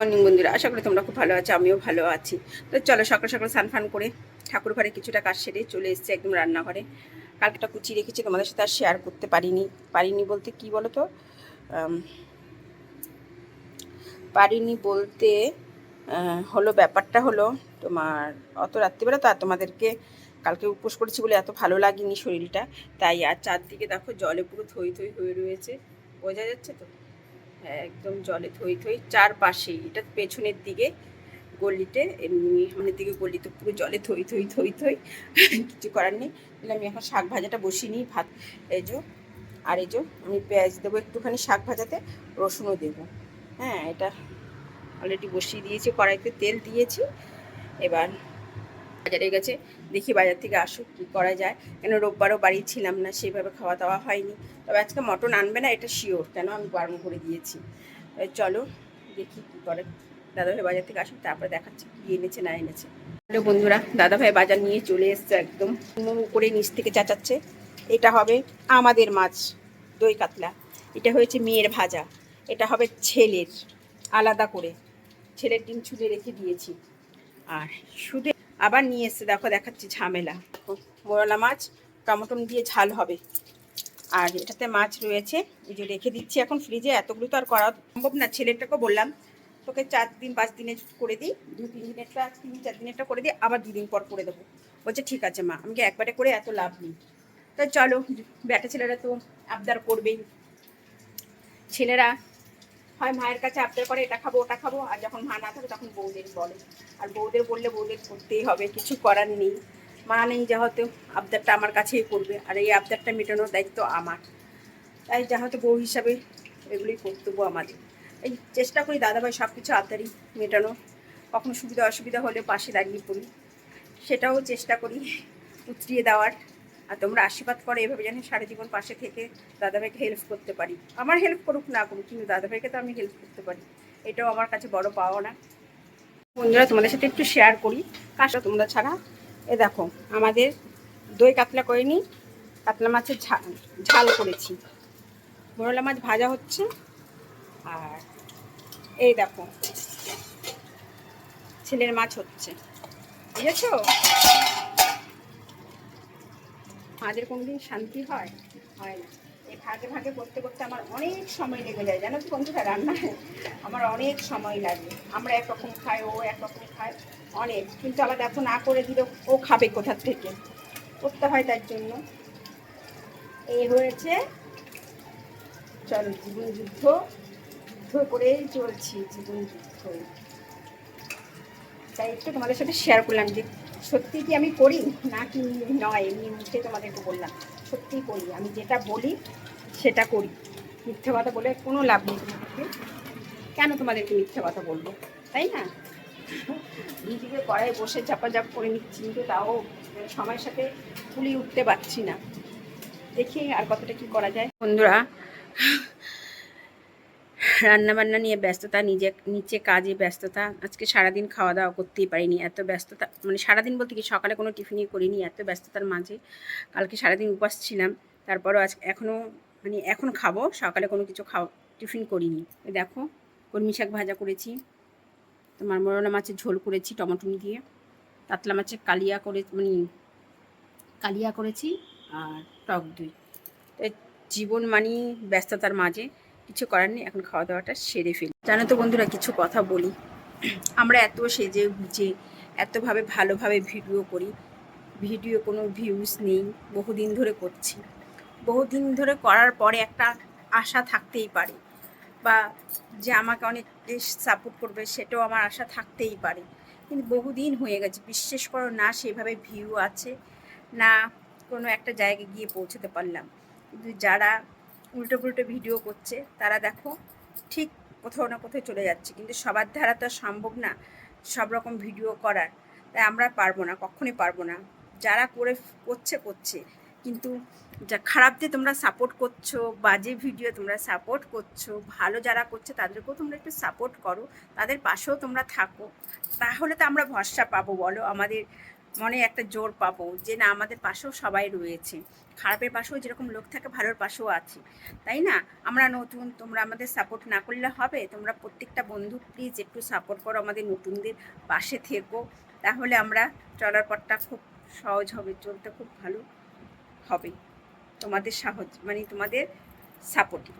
Morning বন্ধুরা। আশা করি তোমরা খুব ভালো আছো, আমিও ভালো আছি। তো চলো সকাল সকাল স্নান ফান করে ঠাকুর ঘরে কিছুটা কাজ সেরে চলে এসেছি একদম রান্নাঘরে। কালকেটা কুচি রেখেছি, তোমাদের সাথে আর শেয়ার করতে পারিনি। পারিনি বলতে কি বলো তো পারিনি বলতে হলো ব্যাপারটা হলো তোমার, অত রাত্রিবেলা তো আর তোমাদেরকে কালকে উপোস করেছি বলে এত ভালো লাগেনি শরীরটা। তাই আর চারদিকে দেখো জলে পুরো থই থই হয়ে রয়েছে। বোঝা যাচ্ছে তো? একদম জলে থই থই চারপাশেই, এটা পেছনের দিকে গলিতে, এমনি সামনের দিকে গলিতে পুরো জলে থই থই থই থই, কিছু করার নেই। তাহলে আমি এখন শাক ভাজাটা বসিয়ে নিই, ভাত, এই আর এই আমি পেঁয়াজ দেবো একটুখানি শাক ভাজাতে, রসুনও দেবো। হ্যাঁ এটা অলরেডি বসিয়ে দিয়েছি, কড়াইতে তেল দিয়েছি। এবার বাজারে গেছে, দেখি বাজার থেকে আসুক কী করা যায়। কেন রোববারও বাড়ি ছিলাম না, সেইভাবে খাওয়া দাওয়া হয়নি। তবে আজকে মটন আনবে না, এটা শিওর কেন আমি বারণ করে দিয়েছি। চলো, দেখি কী করে। দাদাভাই বাজার থেকে আসুক, তারপরে দেখাচ্ছি কী এনেছে, না এনেছে। হ্যালো বন্ধুরা দাদাভাই বাজার নিয়ে চলে এসছে একদম। করে নিচ থেকে চাচাচ্ছে। এটা হবে আমাদের মাছ, দই কাতলা। এটা হয়েছে মেয়ের ভাজা। এটা হবে ছেলের, আলাদা করে। ছেলের ডিম ছুলে রেখে দিয়েছি। আর শুধু আবার নিয়ে এসে দেখো দেখাচ্ছি ঝামেলা। মোরলা মাছ টমেটো দিয়ে ঝাল হবে। আর এটাতে মাছ রয়েছে, এই যে রেখে দিচ্ছি এখন ফ্রিজে, এতগুলো তো আর করা সম্ভব না। ছেলেটাকে বললাম, তোকে চার দিন, পাঁচ দিনে করে দিই, দু তিন দিনেরটা, তিন চার দিনেরটা করে দিই, আবার দুদিন পর করে দেবো। বলছে, ঠিক আছে মা, আমাকে একবারে করে এত লাভ নেই। তো চলো, ব্যাটা ছেলেরা তো আবদার করবেই। ছেলেরা হয় মায়ের কাছে আবদার করে, এটা খাব, ওটা খাব। আর যখন মা না থাকে, তখন বউদের বলে। আর বউদের বললে বউদের করতেই হবে, কিছু করার নেই। মা নেই যা হয়তো আবদারটা আমার কাছেই করবে আর এই আবদারটা মেটানোর দায়িত্ব আমার। তাই যা হয়তো বউ হিসাবে এগুলোই কর্তব্য আমাদের। এই চেষ্টা করি দাদাভাই সব কিছু আবদারই মেটানো কখনো সুবিধা অসুবিধা হলে পাশে দাঁড়িয়ে পড়ি। সেটাও চেষ্টা করি উতরিয়ে দেওয়ার। আর তোমরা আশীর্বাদ করো, এভাবে যেন সারা জীবন পাশে থেকে দাদাভাইকে হেল্প করতে পারি। আমার হেল্প করুক না করুক, কিন্তু দাদাভাইকে তো আমি হেল্প করতে পারি। এটাও আমার কাছে বড় পাওয়া না বন্ধুরা, তোমাদের সাথে একটু শেয়ার করি। কাজটা তোমরা ছাড়া। এ দেখো, আমাদের দই কাতলা করে নিই কাতলা মাছের ঝাল ঝাল করেছি। মোরলা মাছ ভাজা হচ্ছে। আর এই দেখো, ছেলের মাছ হচ্ছে। বুঝেছ? আমাদের কোনোদিন শান্তি হয়? হয় না। এই ভাগে ভাগে করতে করতে আমার অনেক সময় লেগে যায়। জানো তো বন্ধুরা, রান্নায় আমার অনেক সময় লাগে। আমরা একরকম খাই, ও একরকম খায়, অনেক। কিন্তু আবার দেখো না করে দিলে ও খাবে কোথার থেকে? করতে হয় তার জন্য। এই হয়েছে চলো জীবন যুদ্ধ। যুদ্ধ করেই চলছি জীবন যুদ্ধ। তাই একটু তোমাদের সাথে শেয়ার করলাম যে সত্যি কি আমি করি? না কি নয়? এমনি মুখে তোমাদেরকে বললাম। সত্যিই করি। আমি যেটা বলি, সেটা করি। মিথ্যে কথা বলে কোনো লাভ নেই তোমাদেরকে। কেন তোমাদেরকে মিথ্যে কথা বলব? তাই না? নিজেকে কড়াই বসে চাপাচাপ করে নিচ্ছি, কিন্তু তাও সময়ের সাথে তুলি উঠতে পারছি না। দেখি আর কতটা কি করা যায়। বন্ধুরা রান্না বান্না নিয়ে ব্যস্ততা, নিজে, নিচে কাজে ব্যস্ততা। আজকে সারাদিন খাওয়া দাওয়া করতেই পারিনি, এত ব্যস্ততা মানে সারাদিন বলতে কি সকালে কোনো টিফিনই করিনি, এত ব্যস্ততার মাঝে। কালকে সারাদিন উপাস ছিলাম, তারপরও আজ এখনও মানে এখন খাব, সকালে কোনো কিছু খাওয়া, টিফিন করিনি। দেখো, কলমি শাক ভাজা করেছি, তোমার মরলা মাছের ঝোল করেছি টমেটো দিয়ে, কাতলা মাছের কালিয়া করে মানে কালিয়া করেছি আর টক দই। জীবন মানি ব্যস্ততার মাঝে। কিছু করার নেই, এখন খাওয়া দাওয়াটা সেরে ফেলি। জানো তো বন্ধুরা, কিছু কথা বলি। আমরা এত সেজে গুজে, এতভাবে ভালোভাবে ভিডিও করি। ভিডিও কোনো ভিউজ নেই, বহুদিন ধরে করছি। বহুদিন ধরে করার পরে একটা আশা থাকতেই পারে। বা যে আমাকে অনেক সাপোর্ট করবে, সেটাও আমার আশা থাকতেই পারে। কিন্তু বহুদিন হয়ে গেছে, বিশ্বাস করো না, সেভাবে ভিউ আছে। না কোনো একটা জায়গায় গিয়ে পৌঁছতে পারলাম। কিন্তু যারা উল্টো পুল্টো ভিডিও করছে, তারা দেখো ঠিক কোথাও না কোথাও চলে যাচ্ছে, কিন্তু সবার দ্বারা তো সম্ভব না সব রকম ভিডিও করার। তাই আমরা পারব না, কখনোই পারব না। যারা করে করছে করছে। কিন্তু যা খারাপ দিয়ে তোমরা সাপোর্ট করছ বাজে ভিডিও তোমরা সাপোর্ট করছ, ভালো যারা করছে তাদেরকেও তোমরা একটু সাপোর্ট করো, তাদের পাশেও তোমরা থাকো। তাহলে তো আমরা ভরসা পাবো, বলো আমাদের মনে একটা জোর পাবো যে না, আমাদের পাশেও সবাই রয়েছে। খারাপের পাশেও যেরকম লোক থাকে, ভালোর পাশেও আছে। তাই না? আমরা নতুন, তোমরা আমাদের সাপোর্ট না করলে হবে। তোমরা প্রত্যেকটা বন্ধু প্লিজ একটু সাপোর্ট করো আমাদের নতুনদের পাশে থেকো। তাহলে আমরা চলার পথটা খুব সহজ হবে, চলতে খুব ভালো হবে। তোমাদের সাহস মানে তোমাদের সাপোর্টে